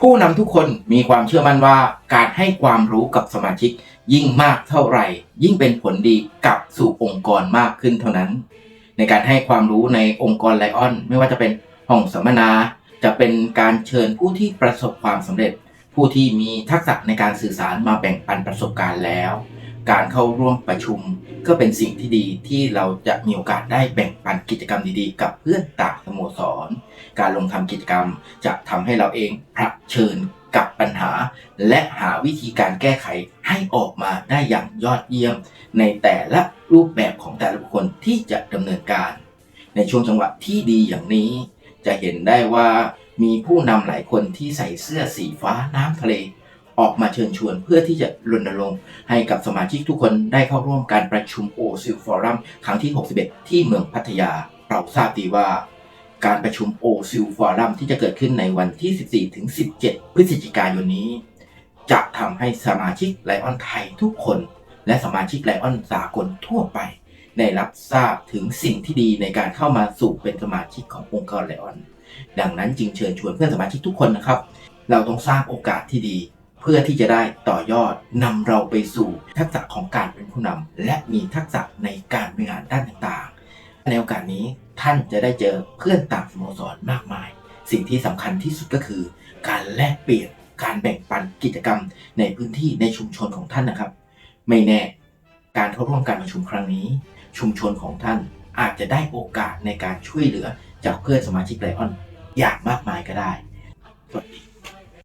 ผู้นำทุกคนมีความเชื่อมั่นว่าการให้ความรู้กับสมาชิก ยิ่งมากเท่าไหร่ ยิ่งเป็นผลดีกับสู่องค์กรมากขึ้นเท่านั้น ในการให้ความรู้ในองค์กรไลออน ไม่ว่าจะเป็นห้องสัมมนา จะเป็นการเชิญผู้ที่ประสบความสำเร็จ ผู้ที่มีทักษะในการสื่อสารมาแบ่งปันประสบการณ์แล้ว การเข้าร่วมประชุม ก็เป็นสิ่งที่ดีที่เราจะมีโอกาสได้แบ่งปันกิจกรรมดีๆ กับเพื่อนต่างสโมสร การลงทำกิจกรรมจะทำให้เราเองเผชิญกับปัญหา และหาวิธีการแก้ไขให้ออกมาได้อย่างยอดเยี่ยม ในแต่ละรูปแบบของแต่ละบุคคลที่จะดำเนินการ ในช่วงจังหวะที่ดีอย่างนี้ จะเห็นได้ว่ามีผู้นำหลายคนที่ใส่เสื้อสีฟ้าน้ำทะเล ออกมาเชิญชวนเพื่อที่จะรณรงค์ให้กับสมาชิกทุกคนได้เข้าร่วมการประชุมโอซิลฟอรัมครั้งที่ 61 ที่เมืองพัทยา เราทราบดีว่าการประชุมโอซิลฟอรัมที่จะเกิดขึ้นในวันที่ 14 ถึง 17 พฤศจิกายนนี้ จะทำให้สมาชิกไลออนไทยทุกคน และสมาชิกไลออนสากลทั่วไป ได้รับทราบถึงสิ่งที่ดีในการเข้ามาสู่เป็นสมาชิกขององค์กรไลออน ดังนั้นจึงเชิญชวนเพื่อนสมาชิกทุกคนนะครับ เราต้องสร้างโอกาสที่ดี เพื่อที่จะได้ต่อยอดนำเราไปสู่ทักษะของการเป็นผู้นำและมีทักษะในการบริหารด้านต่างๆ ในโอกาสนี้ท่านจะได้เจอเพื่อนต่างสโมสรมากมาย สิ่งที่สำคัญที่สุดก็คือ การแลกเปลี่ยนการแบ่งปันกิจกรรมในพื้นที่ในชุมชนของท่านนะครับ ไม่แน่การเข้าร่วมการประชุมครั้งนี้ ชุมชนของท่านอาจจะได้โอกาสในการช่วยเหลือจากเพื่อนสมาชิกไลออนอย่างมากมายก็ได้สวัสดี